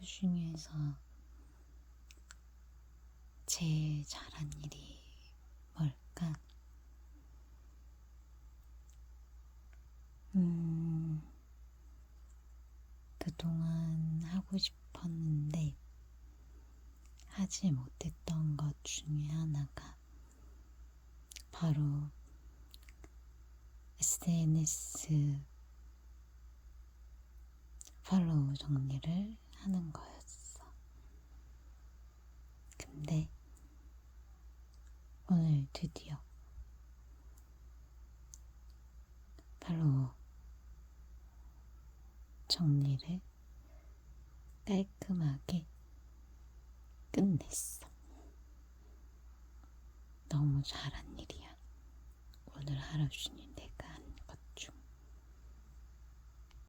중에서 제일 잘한 일이 뭘까? 음, 그동안 하고 싶었는데 하지 못했던 것 중에 하나가 바로 SNS 팔로우 정리를 하는 거였어. 근데 오늘 드디어 팔로우 정리를 깔끔하게 끝냈어. 너무 잘한 일이야. 오늘 하루 내가